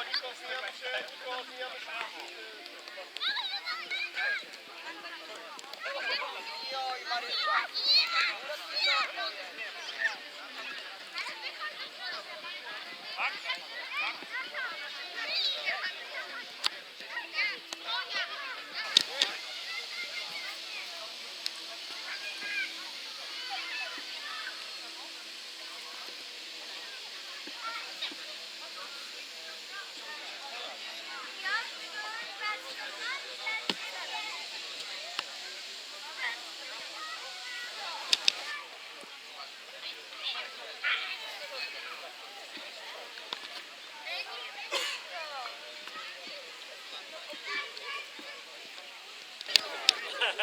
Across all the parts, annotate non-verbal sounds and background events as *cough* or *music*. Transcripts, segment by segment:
Confiamos, confiamos.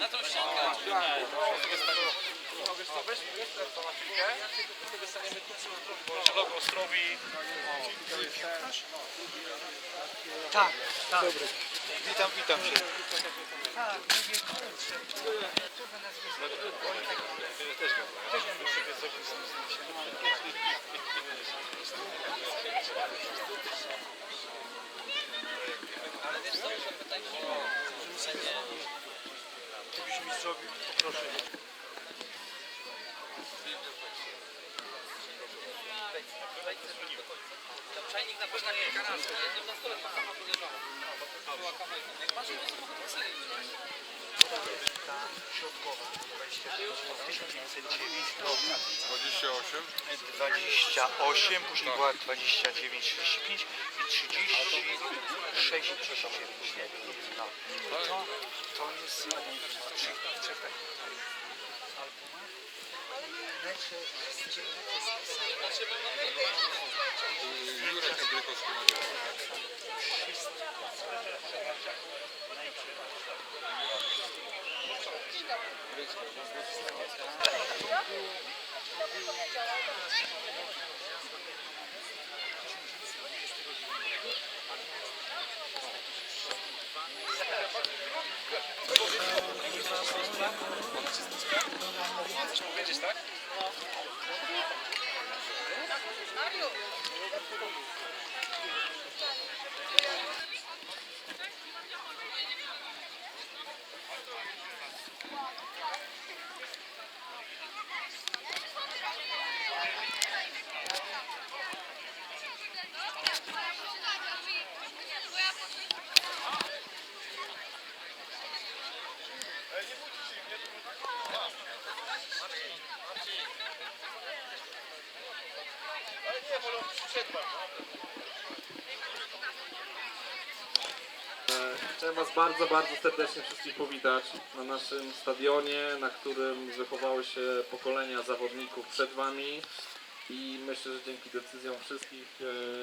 Na tą ściankę. Logo Ostrowi. Tak, tak. Witam, witam się. Tak, mówię, kurczę. Zapisać Ale wiesz co, pytaj. Gdybyś mi zrobił, poproszę. Tam czajnik na pewno nie jest. Jednym na stole to samo podejrzewam. Była kamera. Jak masz to sobie wziąć. Środkowa, 1909, 28? 28, później była 29, 35 i 36, 39. Nie, no. To, to jest spisane. Jurek Andrykowski Ale Bardzo, bardzo serdecznie wszystkich powitać na naszym stadionie, na którym wychowały się pokolenia zawodników przed Wami i myślę, że dzięki decyzjom wszystkich,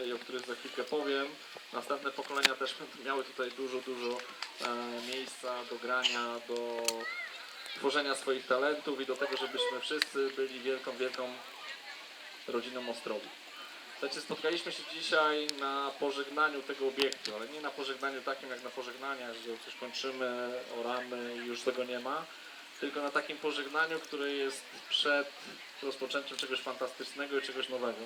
e, o których za chwilkę powiem, następne pokolenia też będą miały tutaj dużo, dużo e, miejsca do grania, do tworzenia swoich talentów i do tego, żebyśmy wszyscy byli wielką, wielką rodziną Ostrowi. Słuchajcie, spotkaliśmy się dzisiaj na pożegnaniu tego obiektu, ale nie na pożegnaniu takim jak na pożegnaniach, że coś kończymy, oramy i już tego nie ma, tylko na takim pożegnaniu, które jest przed rozpoczęciem czegoś fantastycznego i czegoś nowego.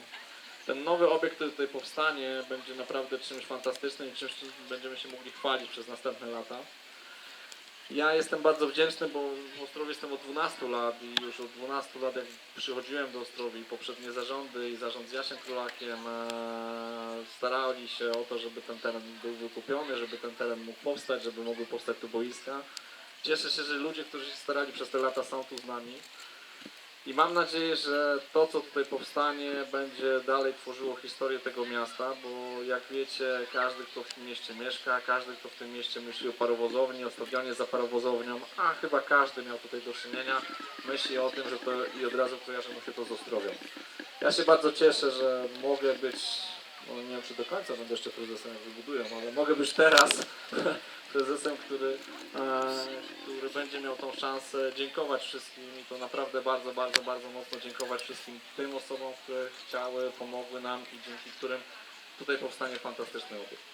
Ten nowy obiekt, który tutaj powstanie, będzie naprawdę czymś fantastycznym i czymś, czym będziemy się mogli chwalić przez następne lata. Ja jestem bardzo wdzięczny, bo w Ostrowie jestem od 12 lat i już od 12 lat jak przychodziłem do Ostrowi, poprzednie zarządy i zarząd z Jasiem Królakiem e, starali się o to, żeby ten teren był wykupiony, żeby ten teren mógł powstać, żeby mogły powstać tu boiska. Cieszę się, że ludzie, którzy się starali przez te lata są tu z nami. I mam nadzieję, że to, co tutaj powstanie, będzie dalej tworzyło historię tego miasta, bo jak wiecie, każdy, kto w tym mieście mieszka, każdy, kto w tym mieście myśli o parowozowni, o stadionie za parowozownią, a chyba każdy miał tutaj do czynienia, myśli o tym, że to i od razu kojarzy mu się to z Ostrowią. Ja się bardzo cieszę, że mogę być, no nie wiem czy do końca będę jeszcze prezesem, jak wybudują, ale mogę być teraz *laughs* prezesem, który, e, który będzie miał tą szansę dziękować wszystkim i to naprawdę bardzo, bardzo, bardzo mocno dziękować wszystkim tym osobom, które chciały, pomogły nam i dzięki którym tutaj powstanie fantastyczny obiekt.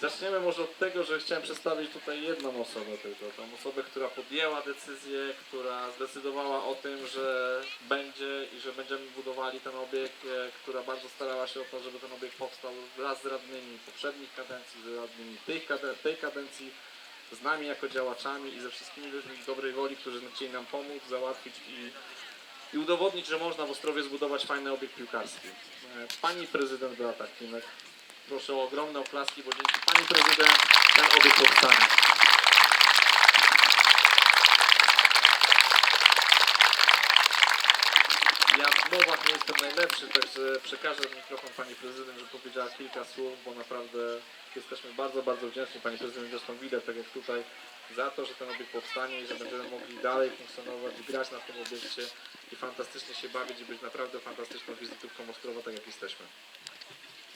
Zaczniemy może od tego, że chciałem przedstawić tutaj jedną osobę tylko, tą osobę, która podjęła decyzję, która zdecydowała o tym, że będzie i że będziemy budowali ten obiekt, e, która bardzo starała się o to, żeby ten obiekt powstał wraz z radnymi poprzednich kadencji, z radnymi tej, kade- tej kadencji, z nami jako działaczami i ze wszystkimi ludźmi dobrej woli, którzy chcieli nam pomóc, załatwić i, i udowodnić, że można w Ostrowie zbudować fajny obiekt piłkarski. E, Pani prezydent Beata Klimek, proszę o ogromne oklaski, bo dzięki Pani prezydent ten obiekt powstanie. Ja w mowach nie jestem najlepszy, także przekażę mikrofon Pani Prezydent, żeby powiedziała kilka słów, bo naprawdę jesteśmy bardzo, bardzo wdzięczni Pani Prezydent, zresztą widać, tak jak tutaj, za to, że ten obiekt powstanie i że będziemy mogli dalej funkcjonować grać na tym obiekcie i fantastycznie się bawić i być naprawdę fantastyczną wizytówką Ostrowa, tak jak jesteśmy.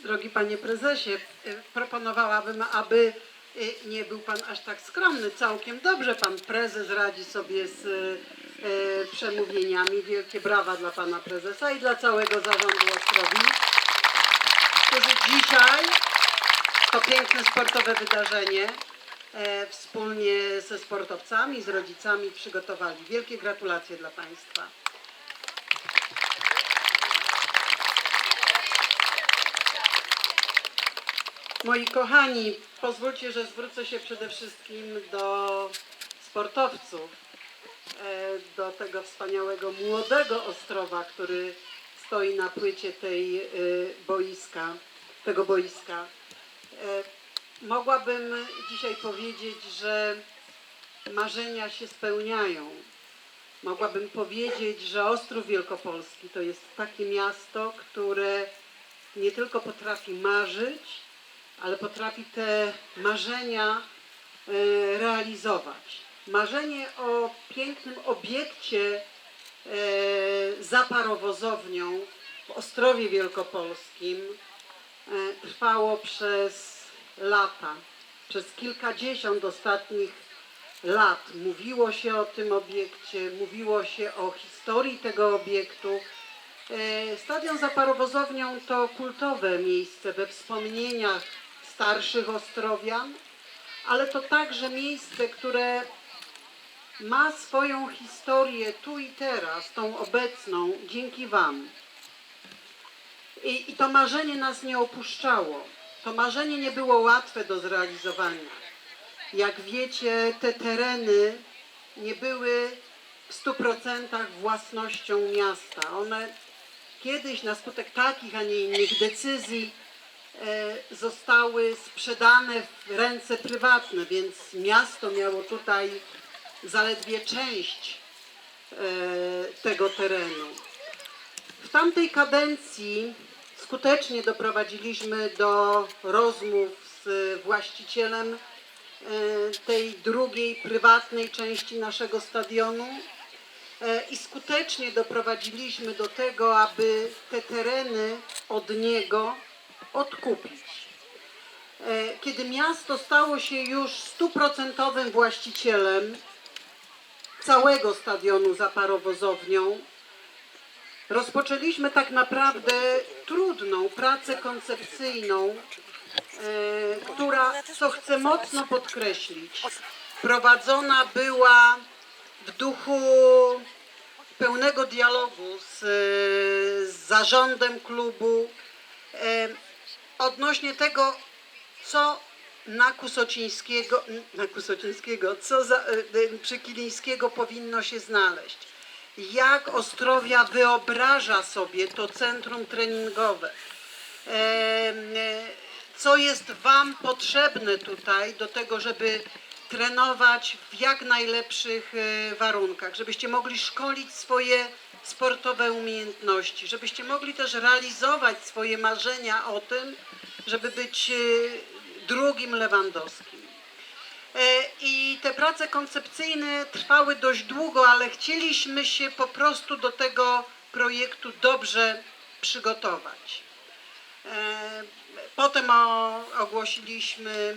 Drogi panie prezesie, y, proponowałabym, aby y, nie był pan aż tak skromny. Całkiem dobrze pan prezes radzi sobie z y, przemówieniami. Wielkie brawa dla pana prezesa i dla całego zarządu Ostrowi, którzy dzisiaj to piękne sportowe wydarzenie e, wspólnie ze sportowcami, z rodzicami przygotowali. Wielkie gratulacje dla państwa. Moi kochani, pozwólcie, że zwrócę się przede wszystkim do sportowców, e, do tego wspaniałego młodego Ostrowa, który stoi na płycie tej e, boiska, tego boiska. E, Mogłabym dzisiaj powiedzieć, że marzenia się spełniają. Mogłabym powiedzieć, że Ostrów Wielkopolski to jest takie miasto, które nie tylko potrafi marzyć, ale potrafi te marzenia e, realizować. Marzenie o pięknym obiekcie e, za parowozownią w Ostrowie Wielkopolskim e, trwało przez lata, przez kilkadziesiąt ostatnich lat. Mówiło się o tym obiekcie, mówiło się o historii tego obiektu. Stadion za parowozownią to kultowe miejsce we wspomnieniach starszych Ostrowian, ale to także miejsce, które ma swoją historię tu i teraz, tą obecną, dzięki Wam. I, I to marzenie nas nie opuszczało. To marzenie nie było łatwe do zrealizowania. Jak wiecie, te tereny nie były w stu procentach własnością miasta. One kiedyś na skutek takich, a nie innych decyzji zostały sprzedane w ręce prywatne, więc miasto miało tutaj zaledwie część e, tego terenu. W tamtej kadencji skutecznie doprowadziliśmy do rozmów z właścicielem e, tej drugiej, prywatnej części naszego stadionu e, i skutecznie doprowadziliśmy do tego, aby te tereny od niego odkupić. E, Kiedy miasto stało się już stuprocentowym właścicielem całego stadionu za parowozownią, rozpoczęliśmy tak naprawdę trudną pracę koncepcyjną, e, która, co chcę mocno podkreślić, prowadzona była w duchu pełnego dialogu z, z zarządem klubu e, odnośnie tego, co na Kusocińskiego, na Kusocińskiego, co za, e, e, przy Kilińskiego powinno się znaleźć. Jak Ostrowia wyobraża sobie to centrum treningowe. E, Co jest Wam potrzebne tutaj do tego, żeby trenować w jak najlepszych warunkach, żebyście mogli szkolić swoje sportowe umiejętności, żebyście mogli też realizować swoje marzenia o tym, żeby być e, drugim Lewandowskim. E, I te prace koncepcyjne trwały dość długo, ale chcieliśmy się po prostu do tego projektu dobrze przygotować. E, Potem ogłosiliśmy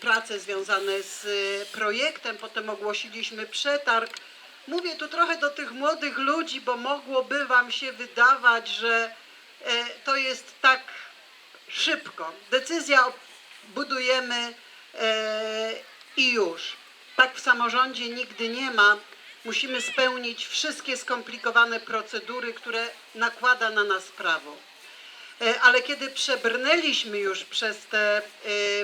prace związane z projektem, potem ogłosiliśmy przetarg. Mówię tu trochę do tych młodych ludzi, bo mogłoby Wam się wydawać, że e, to jest tak szybko. Decyzja budujemy e, i już. Tak w samorządzie nigdy nie ma. Musimy spełnić wszystkie skomplikowane procedury, które nakłada na nas prawo. E, Ale kiedy przebrnęliśmy już przez te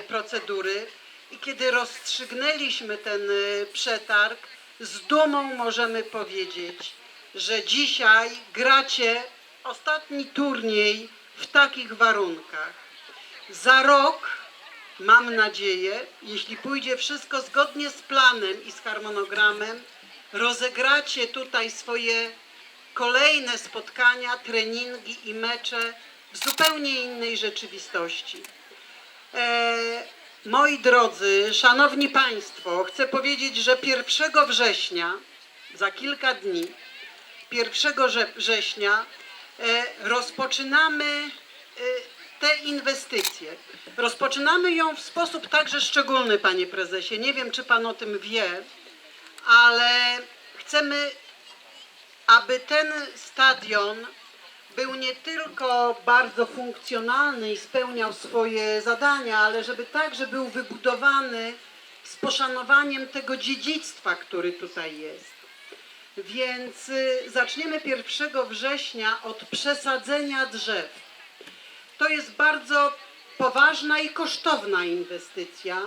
procedury i kiedy rozstrzygnęliśmy ten przetarg, z dumą możemy powiedzieć, że dzisiaj gracie ostatni turniej w takich warunkach. Za rok, mam nadzieję, jeśli pójdzie wszystko zgodnie z planem i z harmonogramem, rozegracie tutaj swoje kolejne spotkania, treningi i mecze w zupełnie innej rzeczywistości. E, moi drodzy, szanowni Państwo, chcę powiedzieć, że 1 września, za kilka dni, 1 rze- września e, rozpoczynamy e, tę inwestycję. Rozpoczynamy ją w sposób także szczególny, Panie Prezesie. Nie wiem, czy Pan o tym wie, ale chcemy, aby ten stadion był nie tylko bardzo funkcjonalny i spełniał swoje zadania, ale żeby także był wybudowany z poszanowaniem tego dziedzictwa, który tutaj jest. Więc y, zaczniemy 1 września od przesadzenia drzew. To jest bardzo poważna i kosztowna inwestycja,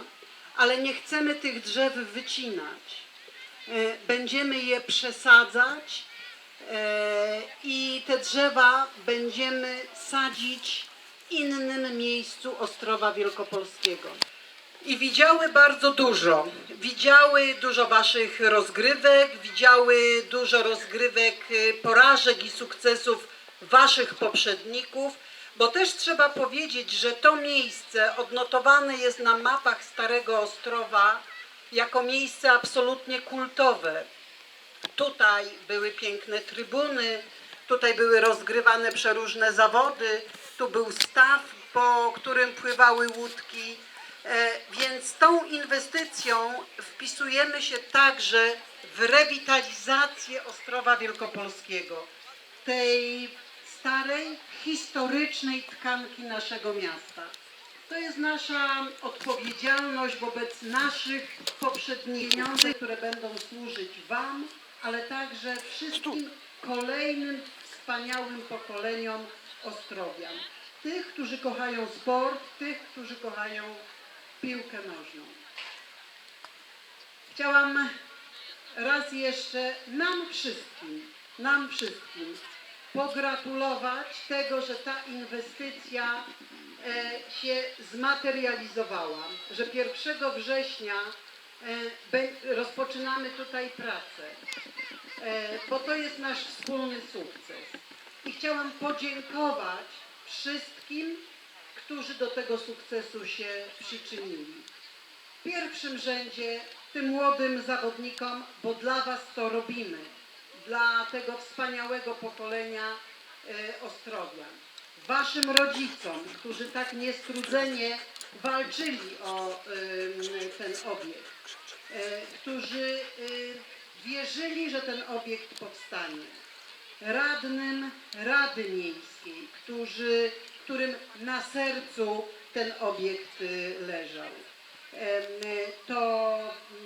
ale nie chcemy tych drzew wycinać. E, Będziemy je przesadzać i te drzewa będziemy sadzić w innym miejscu Ostrowa Wielkopolskiego. I widziały bardzo dużo. Widziały dużo waszych rozgrywek, widziały dużo rozgrywek y, porażek i sukcesów waszych poprzedników, bo też trzeba powiedzieć, że to miejsce odnotowane jest na mapach Starego Ostrowa jako miejsce absolutnie kultowe. Tutaj były piękne trybuny, tutaj były rozgrywane przeróżne zawody, tu był staw, po którym pływały łódki. E, Więc tą inwestycją wpisujemy się także w rewitalizację Ostrowa Wielkopolskiego, tej starej, historycznej tkanki naszego miasta. To jest nasza odpowiedzialność wobec naszych poprzednich pieniędzy, które będą służyć Wam, ale także wszystkim kolejnym wspaniałym pokoleniom Ostrowian. Tych, którzy kochają sport, tych, którzy kochają piłkę nożną. Chciałam raz jeszcze nam wszystkim, nam wszystkim pogratulować tego, że ta inwestycja e, się zmaterializowała, że 1 września rozpoczynamy tutaj pracę, e, bo to jest nasz wspólny sukces. I chciałam podziękować wszystkim, którzy do tego sukcesu się przyczynili. W pierwszym rzędzie tym młodym zawodnikom, bo dla Was to robimy, dla tego wspaniałego pokolenia e, Ostrowian. Waszym rodzicom, którzy tak niestrudzenie walczyli o ten obiekt, e, którzy e, wierzyli, że ten obiekt powstanie. Radnym Rady Miejskiej, którzy, którym na sercu ten obiekt y, leżał. To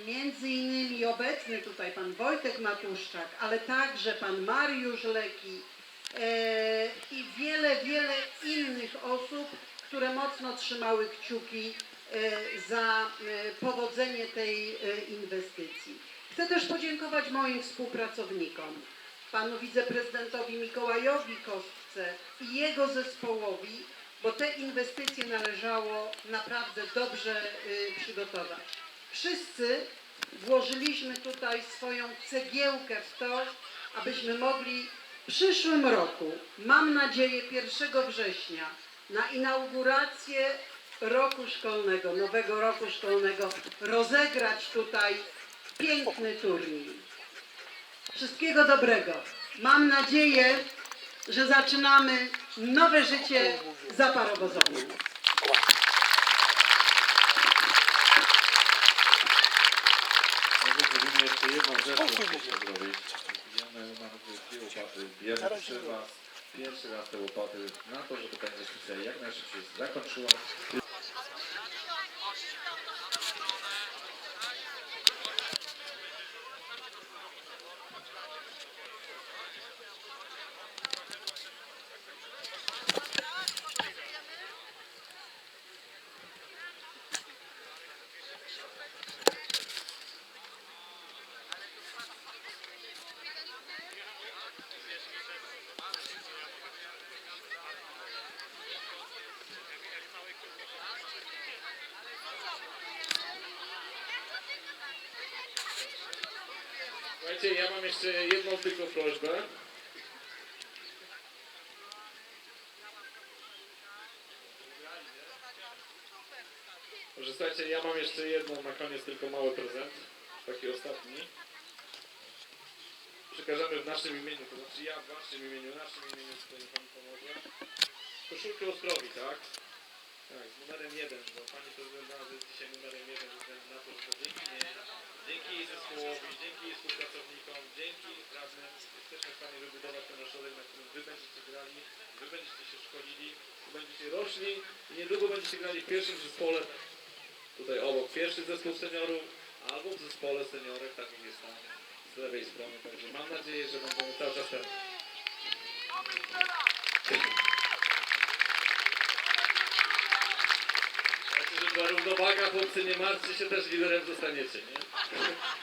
między innymi obecny tutaj pan Wojtek Matuszczak, ale także pan Mariusz Leki e, i wiele, wiele innych osób, które mocno trzymały kciuki e, za e, powodzenie tej e, inwestycji. Chcę też podziękować moim współpracownikom, panu wiceprezydentowi Mikołajowi Kostce i jego zespołowi, bo te inwestycje należało naprawdę dobrze przygotować. Wszyscy włożyliśmy tutaj swoją cegiełkę w to, abyśmy mogli w przyszłym roku, mam nadzieję 1 września, na inaugurację roku szkolnego, nowego roku szkolnego, rozegrać tutaj piękny turniej. Wszystkiego dobrego. Mam nadzieję, że zaczynamy nowe życie za zrobimy jeszcze jedną rzecz, którą chcieliśmy zrobić. Mamy bierzemy przy Was pierwszy raz te łopaty na to, żeby ta inwestycja jak najszybciej się zakończyła. Słuchajcie, ja mam jeszcze jedną tylko prośbę. Może słuchajcie, ja mam jeszcze jedną na koniec tylko mały prezent, taki ostatni. Przekażemy w naszym imieniu, to znaczy ja w waszym imieniu, w naszym imieniu tutaj pani pomoże. Koszulkę Ostrowi, tak? Tak, z numerem jeden, bo pani prezydent znalazła dzisiaj numerem jeden ze względu na to, że dzięki niej, dzięki zespołowi, dzięki współpracownikom, dzięki radnym. Jesteśmy w stanie wybudować ten ośrodek, na którym wy będziecie grali, wy będziecie się szkolili, będziecie rośli i niedługo będziecie grali w pierwszym zespole, tutaj obok, pierwszy zespół seniorów, albo w zespole seniorek, tak jak jest tam z lewej strony, także mam nadzieję, że będziemy cały czas ten Znaczy, że była równowaga, chłopcy, nie martwcie się, też liderem zostaniecie, nie? Thank you.